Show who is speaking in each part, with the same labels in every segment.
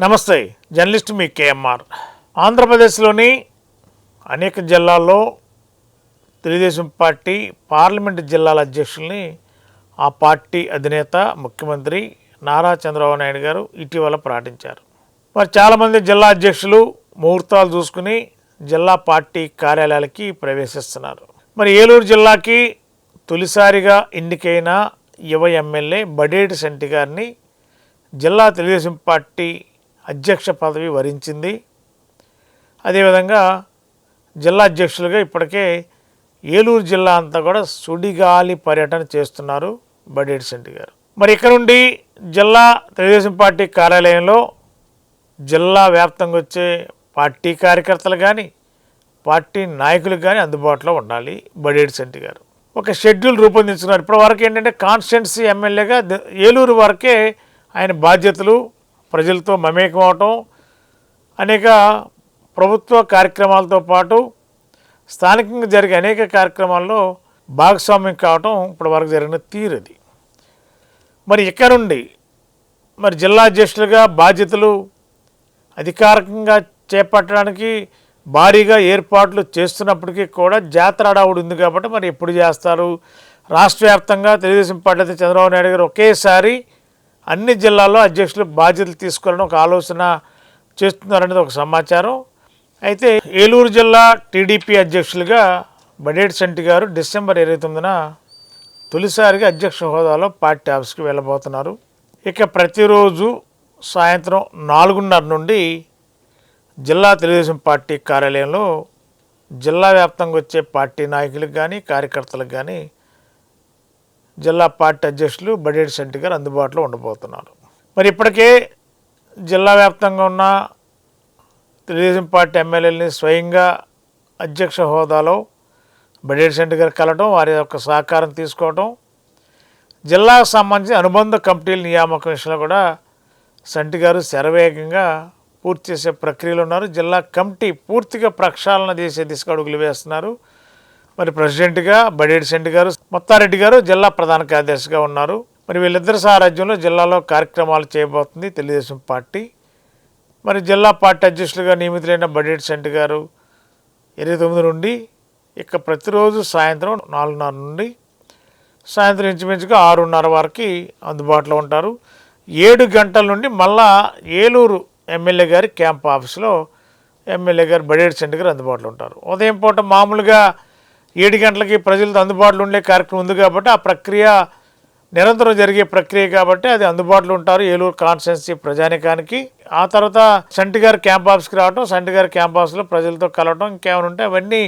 Speaker 1: నమస్తే జర్నలిస్ట్ మీ కేఎంఆర్. ఆంధ్రప్రదేశ్లోని అనేక జిల్లాల్లో తెలుగుదేశం పార్టీ పార్లమెంటు జిల్లాల అధ్యక్షుల్ని ఆ పార్టీ అధినేత ముఖ్యమంత్రి నారా చంద్రబాబు నాయుడు గారు ఇటీవల ప్రకటించారు. మరి చాలామంది జిల్లా అధ్యక్షులు ముహూర్తాలు చూసుకుని జిల్లా పార్టీ కార్యాలయాలకి ప్రవేశిస్తున్నారు. మరి ఏలూరు జిల్లాకి తొలిసారిగా ఎన్నికైన యువ ఎమ్మెల్యే బడేటి శెట్టి గారిని జిల్లా తెలుగుదేశం పార్టీ అధ్యక్ష పదవి వరించింది. అదేవిధంగా జిల్లా అధ్యక్షులుగా ఇప్పటికే ఏలూరు జిల్లా అంతా కూడా సుడిగాలి పర్యటన చేస్తున్నారు బడేటి శెట్టి గారు. మరి ఇక్కడ నుండి జిల్లా తెలుగుదేశం పార్టీ కార్యాలయంలో జిల్లా వ్యాప్తంగా వచ్చే పార్టీ కార్యకర్తలు కానీ పార్టీ నాయకులు కానీ అందుబాటులో ఉండాలి బడేటి శెట్టి గారు. ఒక షెడ్యూల్ రూపొందించుకున్నారు. ఇప్పటి వరకు ఏంటంటే కాన్స్టిట్యున్సీ ఎమ్మెల్యేగా ఏలూరు వరకే ఆయన బాధ్యతలు ప్రజలతో మమేకం అవటం అనేక ప్రభుత్వ కార్యక్రమాలతో పాటు స్థానికంగా జరిగే అనేక కార్యక్రమాల్లో భాగస్వామ్యం కావటం ఇప్పటి వరకు జరిగిన తీరది మరి ఇక్కడ నుండి మరి జిల్లా అధ్యక్షులుగా బాధ్యతలు అధికారికంగా చేపట్టడానికి భారీగా ఏర్పాట్లు చేస్తున్నప్పటికీ కూడా జాతర అడావుడు ఉంది కాబట్టి మరి ఎప్పుడు చేస్తారు? రాష్ట్ర వ్యాప్తంగా తెలుగుదేశం పార్టీ చంద్రబాబు నాయుడు గారు ఒకేసారి అన్ని జిల్లాల్లో అధ్యక్షులు బాధ్యతలు తీసుకోవాలని ఒక ఆలోచన చేస్తున్నారనేది ఒక సమాచారం. అయితే ఏలూరు జిల్లా టీడీపీ అధ్యక్షులుగా బడేటి సంటి గారు డిసెంబర్ ఇరవై తొమ్మిదిన తొలిసారిగా అధ్యక్ష హోదాలో పార్టీ ఆఫీస్కి వెళ్ళబోతున్నారు. ఇక ప్రతిరోజు సాయంత్రం నాలుగున్నర నుండి జిల్లా తెలుగుదేశం పార్టీ కార్యాలయంలో జిల్లా వ్యాప్తంగా వచ్చే పార్టీ నాయకులకు కానీ కార్యకర్తలకు కానీ జిల్లా పార్టీ అధ్యక్షులు బడేటి శెట్టి గారు అందుబాటులో ఉండబోతున్నారు. మరి ఇప్పటికే జిల్లా వ్యాప్తంగా ఉన్న తెలుగుదేశం పార్టీ ఎమ్మెల్యేలని స్వయంగా అధ్యక్ష హోదాలో బడేటి శెట్టి గారు కలవటం వారి యొక్క సహకారం తీసుకోవటం జిల్లాకు సంబంధించి అనుబంధ కమిటీల నియామకం విషయంలో కూడా సంటి గారు శరవేగంగా పూర్తి చేసే ప్రక్రియలో ఉన్నారు. జిల్లా కమిటీ పూర్తిగా ప్రక్షాళన చేసే దిశగా అడుగులు వేస్తున్నారు. మరి ప్రెసిడెంట్గా బడేడి సెంటి గారు మొత్తారెడ్డి గారు జిల్లా ప్రధాన కార్యదర్శిగా ఉన్నారు. మరి వీళ్ళిద్దరి సారథ్యంలో జిల్లాలో కార్యక్రమాలు చేయబోతుంది తెలుగుదేశం పార్టీ. మరి జిల్లా పార్టీ అధ్యక్షులుగా నియమితులైన బడేటి సెంటి గారు ఇరవై తొమ్మిది నుండి ఇక ప్రతిరోజు సాయంత్రం నాలుగున్నర నుండి సాయంత్రం ఇంచుమించుగా ఆరున్నర వరకు అందుబాటులో ఉంటారు. ఏడు గంటల నుండి మళ్ళా ఏలూరు ఎమ్మెల్యే గారి క్యాంప్ ఆఫీస్లో ఎమ్మెల్యే గారు బడేటి సెంటి గారు అందుబాటులో ఉంటారు. ఉదయం పూట మామూలుగా ఏడు గంటలకి ప్రజలతో అందుబాటులో ఉండే కార్యక్రమం ఉంది కాబట్టి ఆ ప్రక్రియ నిరంతరం జరిగే ప్రక్రియ కాబట్టి అది అందుబాటులో ఉంటారు ఏలూరు కాన్స్టిట్యున్సీ ప్రజానికానికి. ఆ తర్వాత సంటి గారి క్యాంప్ ఆఫీస్కి రావడం సంటి గారి క్యాంప్ ఆఫీస్లో ప్రజలతో కలవడం ఇంకేమైనా ఉంటే అవన్నీ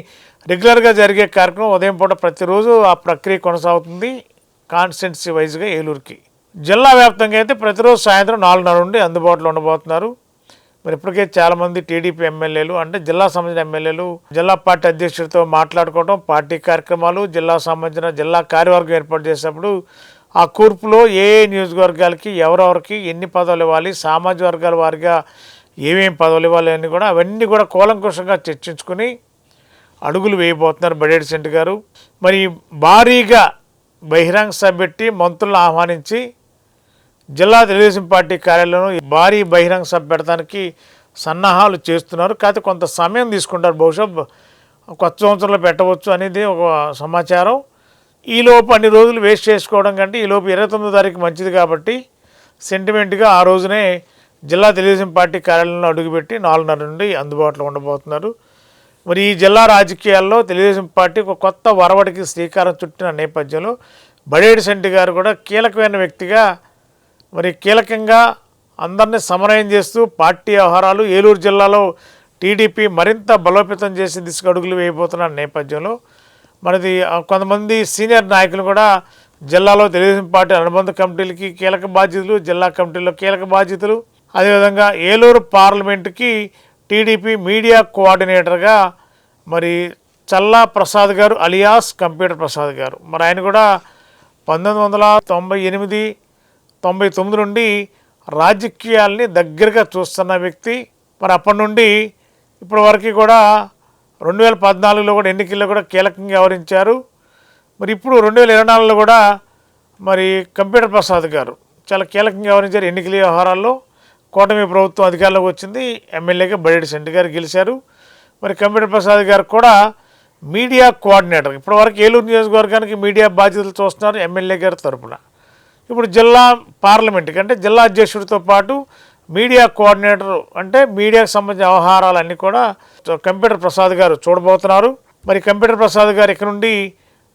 Speaker 1: రెగ్యులర్గా జరిగే కార్యక్రమం ఉదయం పూట ప్రతిరోజు ఆ ప్రక్రియ కొనసాగుతుంది కాన్స్టిట్యున్సీ వైజ్గా ఏలూరుకి. జిల్లా వ్యాప్తంగా అయితే ప్రతిరోజు సాయంత్రం నాలుగున్నర నుండి అందుబాటులో ఉండబోతున్నారు. మరి ఇప్పటికే చాలామంది టీడీపీ ఎమ్మెల్యేలు అంటే జిల్లా సంబంధించిన ఎమ్మెల్యేలు జిల్లా పార్టీ అధ్యక్షుడితో మాట్లాడుకోవడం పార్టీ కార్యక్రమాలు జిల్లా సంబంధించిన జిల్లా కార్యవర్గం ఏర్పాటు చేసినప్పుడు ఆ కూర్పులో ఏ ఏ నియోజకవర్గాలకి ఎవరెవరికి ఎన్ని పదవులు ఇవ్వాలి సామాజిక వర్గాల వారిగా ఏమేమి పదవులు ఇవ్వాలి అని కూడా అవన్నీ కూడా కూలంకుషంగా చర్చించుకుని అడుగులు వేయబోతున్నారు బడేడి సెంటి గారు. మరి భారీగా బహిరంగ సభ పెట్టి మంత్రులను ఆహ్వానించి జిల్లా తెలుగుదేశం పార్టీ కార్యాలయంలో ఈ భారీ బహిరంగ సభ పెడతానికి సన్నాహాలు చేస్తున్నారు. కాకపోతే కొంత సమయం తీసుకుంటారు. బహుశా కొత్త సంవత్సరంలో పెట్టవచ్చు అనేది ఒక సమాచారం. ఈలోపు అన్ని రోజులు వేస్ట్ చేసుకోవడం కంటే ఈలోపు ఇరవై తొమ్మిదో తారీఖు మంచిది కాబట్టి సెంటిమెంట్గా ఆ రోజునే జిల్లా తెలుగుదేశం పార్టీ కార్యాలయంలో అడుగుపెట్టి నాలుగున్నర నుండి అందుబాటులో ఉండబోతున్నారు. మరి ఈ జిల్లా రాజకీయాల్లో తెలుగుదేశం పార్టీ ఒక కొత్త వరవడికి శ్రీకారం చుట్టిన నేపథ్యంలో బడేడి శెట్టి గారు కూడా కీలకమైన వ్యక్తిగా మరి కీలకంగా అందరినీ సమన్వయం చేస్తూ పార్టీ వ్యవహారాలు ఏలూరు జిల్లాలో టీడీపీ మరింత బలోపేతం చేసి దిశగడుగులు వేయబోతున్న నేపథ్యంలో మనది కొంతమంది సీనియర్ నాయకులు కూడా జిల్లాలో తెలుగుదేశం పార్టీ అనుబంధ కమిటీలకి కీలక బాధ్యతలు జిల్లా కమిటీలో కీలక బాధ్యతలు. అదేవిధంగా ఏలూరు పార్లమెంటుకి టీడీపీ మీడియా కోఆర్డినేటర్గా మరి చల్లా ప్రసాద్ గారు అలియాస్ కంప్యూటర్ ప్రసాద్ గారు. మరి ఆయన కూడా పంతొమ్మిది వందల తొంభై ఎనిమిది తొంభై తొమ్మిది నుండి రాజకీయాల్ని దగ్గరగా చూస్తున్న వ్యక్తి. మరి అప్పటి నుండి ఇప్పటి వరకు కూడా రెండు వేల పద్నాలుగులో కూడా ఎన్నికల్లో కూడా కీలకంగా వ్యవహరించారు. మరి ఇప్పుడు రెండు వేల ఇరవై నాలుగులో కూడా మరి కంప్యూటర్ ప్రసాద్ గారు చాలా కీలకంగా వ్యవహరించారు ఎన్నికల వ్యవహారాల్లో. కూటమి ప్రభుత్వం అధికారంలోకి వచ్చింది. ఎమ్మెల్యేగా బడేటి సెంటి గారు గెలిచారు. మరి కంప్యూటర్ ప్రసాద్ గారు కూడా మీడియా కోఆర్డినేటర్. ఇప్పటివరకు ఏలూరు నియోజకవర్గానికి మీడియా బాధ్యతలు చూస్తున్నారు ఎమ్మెల్యే గారి తరపున. ఇప్పుడు జిల్లా పార్లమెంట్కి అంటే జిల్లా అధ్యక్షుడితో పాటు మీడియా కోఆర్డినేటర్ అంటే మీడియాకు సంబంధించిన వ్యవహారాలన్నీ కూడా కంప్యూటర్ ప్రసాద్ గారు చూడబోతున్నారు. మరి కంప్యూటర్ ప్రసాద్ గారు ఇక్కడ నుండి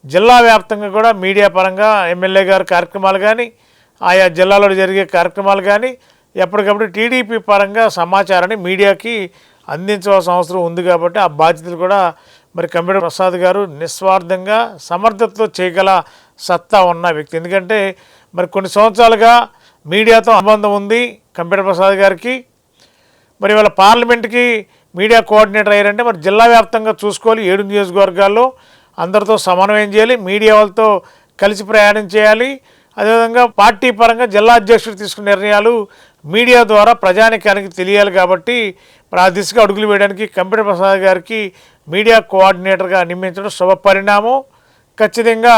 Speaker 1: జిల్లా వ్యాప్తంగా కూడా మీడియా పరంగా ఎమ్మెల్యే గారి కార్యక్రమాలు కానీ ఆయా జిల్లాలో జరిగే కార్యక్రమాలు కానీ ఎప్పటికప్పుడు టీడీపీ పరంగా సమాచారాన్ని మీడియాకి అందించవలసిన అవసరం ఉంది కాబట్టి ఆ బాధ్యతలు కూడా మరి కంప్యూటర్ ప్రసాద్ గారు నిస్వార్థంగా సమర్థతతో చేయగల సత్తా ఉన్న వ్యక్తి. ఎందుకంటే మరి కొన్ని సంవత్సరాలుగా మీడియాతో అనుబంధం ఉంది కంప్యూటర్ ప్రసాద్ గారికి. మరి వాళ్ళ పార్లమెంట్కి మీడియా కోఆర్డినేటర్ అయ్యారంటే మరి జిల్లా వ్యాప్తంగా చూసుకోవాలి ఏడు నియోజకవర్గాల్లో అందరితో సమన్వయం చేయాలి మీడియా వాళ్ళతో కలిసి ప్రయాణం చేయాలి. అదేవిధంగా పార్టీ పరంగా జిల్లా అధ్యక్షుడు తీసుకున్న నిర్ణయాలు మీడియా ద్వారా ప్రజానికానికి తెలియాలి కాబట్టి మరి ఆ దిశగా అడుగులు వేయడానికి కంప్యూటర్ ప్రసాద్ గారికి మీడియా కోఆర్డినేటర్గా నియమించడం శుభ పరిణామం ఖచ్చితంగా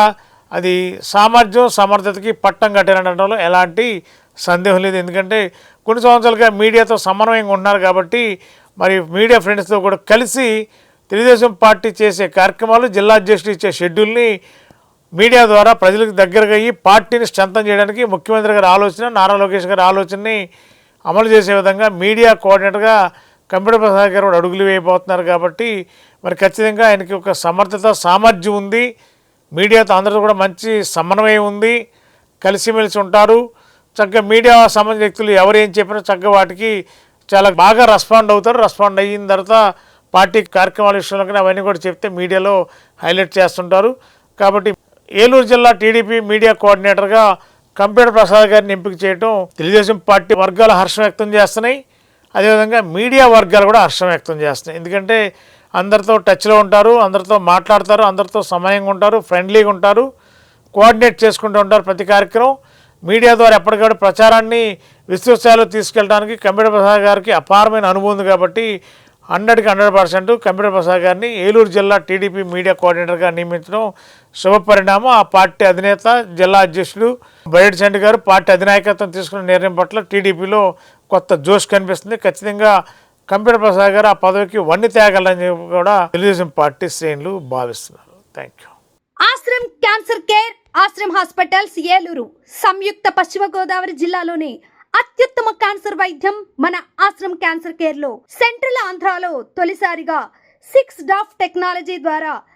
Speaker 1: అది సామర్థ్యం సమర్థతకి పట్టం కట్టారనడంలో ఎలాంటి సందేహం లేదు. ఎందుకంటే కొన్ని సంవత్సరాలుగా మీడియాతో సమన్వయంగా ఉన్నారు కాబట్టి మరి మీడియా ఫ్రెండ్స్తో కూడా కలిసి తెలుగుదేశం పార్టీ చేసే కార్యక్రమాలు జిల్లా అధ్యక్షుడు ఇచ్చే షెడ్యూల్ని మీడియా ద్వారా ప్రజలకు దగ్గరగా అయ్యి పార్టీని స్ట్రెంతన్ చేయడానికి ముఖ్యమంత్రి గారి ఆలోచన నారా లోకేష్ గారి ఆలోచనని అమలు చేసే విధంగా మీడియా కోఆర్డినేటర్గా కంప్యూటర్ ప్రసాద్ గారు కూడా అడుగులు వేయబోతున్నారు కాబట్టి మరి ఖచ్చితంగా ఆయనకి ఒక సమర్థత సామర్థ్యం ఉంది. మీడియాతో అందరూ కూడా మంచి సమన్వయం ఉంది కలిసిమెలిసి ఉంటారు. చక్కగా మీడియా సంబంధించిన వ్యక్తులు ఎవరు ఏం చెప్పినా చక్కగా వాటికి చాలా బాగా రెస్పాండ్ అవుతారు. రెస్పాండ్ అయిన తర్వాత పార్టీ కార్యక్రమాల విషయంలో కానీ అవన్నీ కూడా చెప్తే మీడియాలో హైలైట్ చేస్తుంటారు. కాబట్టి ఏలూరు జిల్లా టీడీపీ మీడియా కోఆర్డినేటర్గా కంప్యూటర్ ప్రసాద్ గారిని ఎంపిక చేయడం తెలుగుదేశం పార్టీ వర్గాలు హర్షం వ్యక్తం చేస్తున్నాయి. అదేవిధంగా మీడియా వర్గాలు కూడా హర్షం వ్యక్తం చేస్తున్నాయి. ఎందుకంటే అందరితో టచ్లో ఉంటారు అందరితో మాట్లాడతారు అందరితో సమయంగా ఉంటారు ఫ్రెండ్లీగా ఉంటారు కోఆర్డినేట్ చేసుకుంటూ ఉంటారు ప్రతి కార్యక్రమం. మీడియా ద్వారా ఎప్పటికప్పుడు ప్రచారాన్ని విస్తృతాలు తీసుకెళ్ళడానికి కంప్యూటర్ ప్రసాద్ గారికి అపారమైన అనుభవం ఉంది కాబట్టి హండ్రెడ్కి హండ్రెడ్ పర్సెంట్ కంప్యూటర్ ప్రసాద్ గారిని ఏలూరు జిల్లా టీడీపీ మీడియా కోఆర్డినేటర్గా నియమించడం శుభపరిణామం ఆ పార్టీ అధినేత జిల్లా అధ్యక్షుడు బయటి చండి గారు పార్టీ అధినాయకత్వం తీసుకున్న నిర్ణయం పట్ల టీడీపీలో కొత్త జోష్ కనిపిస్తుంది. ఖచ్చితంగా కంప్యూటర్ ప్రసాద్ గారు ఆ పదవికి వన్ని తేగలని చెప్పి కూడా తెలుగుదేశం పార్టీ శ్రేణులు భావిస్తున్నారు. Thank you
Speaker 2: Ashram cancer care Ashram hospitals Eluru సంయుక్త పశ్చిమ గోదావరి జిల్లాలోని అత్యుత్తమ క్యాన్సర్ వైద్యం మన ఆశ్రమ్ క్యాన్సర్ కేర్లో సెంట్రల్ ఆంధ్రాలో తొలిసారిగా సిక్స్ డాఫ్ టెక్నాలజీ ద్వారా